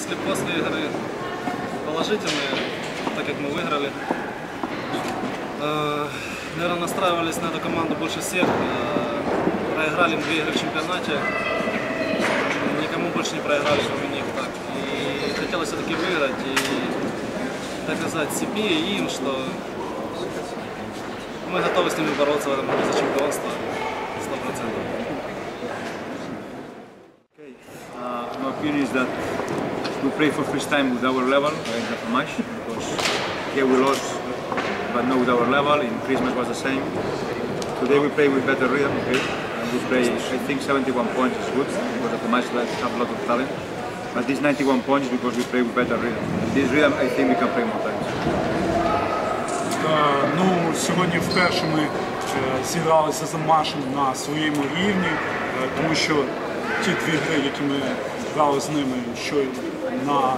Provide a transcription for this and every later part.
мысли после игры положительные, так как мы выиграли. Э, Наверное, настраивались на эту команду больше всех. Э, Проиграли две игры в чемпионате. Никому больше не проиграли, кроме них. Так. И хотелось все-таки выиграть и доказать себе и им, что мы готовы с ними бороться в этом году за чемпионство 100%. Okay. Uh, my opinion is that we play for first time with our level in the match because here we lost, but not with our level. In Christmas was the same. Today we play with better rhythm, okay, and we play. I think 71 points is good because of the match like have a lot of talent. But this 91 points is because we play with better rhythm. And this rhythm, I think we can play more times. Е, Ну, сьогодні вперше ми е, зігралися за Машем на своєму рівні, е, тому що ті дві гри, які ми грали з ними, що на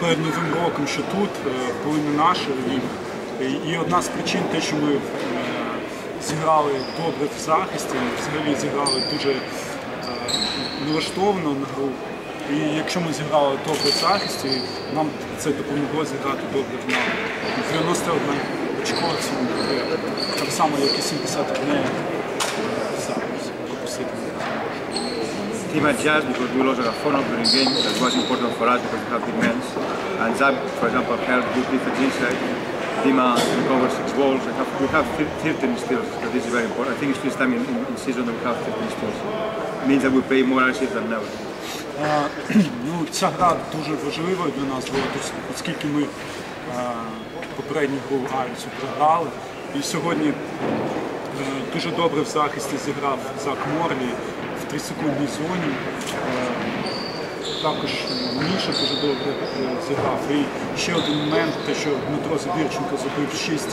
перед Новим роком, що тут, були не наші рівні. І- одна з причин те, що ми е, зіграли добре в захисті, взагалі зіграли дуже е, налаштовано на гру. І якщо ми зіграли добре в захисті, нам це допомогло зіграти добре в нападі. 91 очко цьому так само, як і 71 в захисті. пропустити. Team adjust because we lost a phone during game. That was important for us because we have big men. And Zab, for example, held good defense inside. Dima recovered six goals. We have, we have 13 steals. So this is very important. I think it's first time in, in, in season that we have 13 steals. It means that we play more aggressive than never. Е, Ну, ця гра дуже важлива для нас оскільки ми е, попередню гру Айрісу програли. І сьогодні е, дуже добре в захисті зіграв Зак Морлі в 3-секундній зоні. Е, також Міша дуже добре е, зіграв. І ще один момент, те, що Дмитро Забірченко забив 6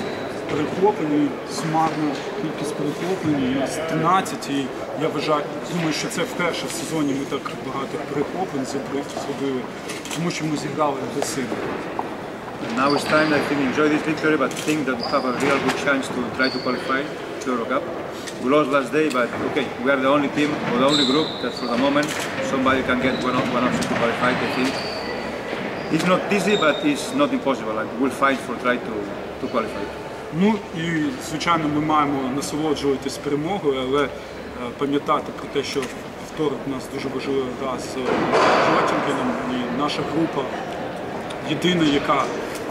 перехоплень, і сумарна кількість перехоплень з 13. І я вважаю, думаю, що це вперше в сезоні ми так багато перехоплень зробили, тому що ми зіграли агресивно. Now it's time, I think, enjoy this victory, but think that we have a real good chance to try to qualify to Euro Cup. We lost last day, but okay, we are the only team or the only group that for the moment somebody can get one, one option to qualify, I think. It's not easy, but it's not impossible. Like, we'll fight for try to, to qualify. Ну і звичайно, ми маємо насолоджуватись перемогою, але е, пам'ятати про те, що вівторок у нас дуже важлива гра з Жотінгеном, і наша група єдина, яка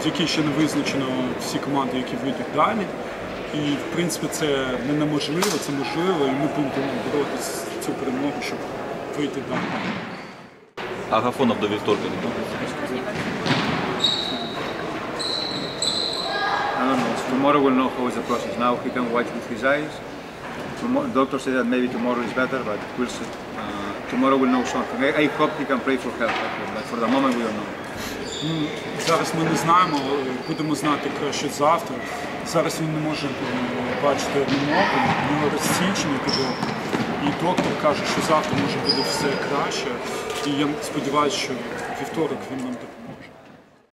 якій ще не визначено всі команди, які вийдуть далі. І в принципі це не неможливо, це можливо, і ми будемо боротися цю перемогу, щоб вийти далі. Агафонов до вівторка не буде. I don't know. Tomorrow we'll know how is the process. Now he can watch with his eyes. Tomorrow, doctor said that maybe tomorrow is better, but we'll see. Uh, tomorrow we'll know something. I, I hope he can pray for help, but for the moment we don't know. Ну, зараз ми не знаємо, будемо знати краще завтра. Зараз він не може е, бачити одним оком, в нього розсічення під. І доктор каже, що завтра може буде все краще. І я сподіваюся, що вівторок він нам допоможе.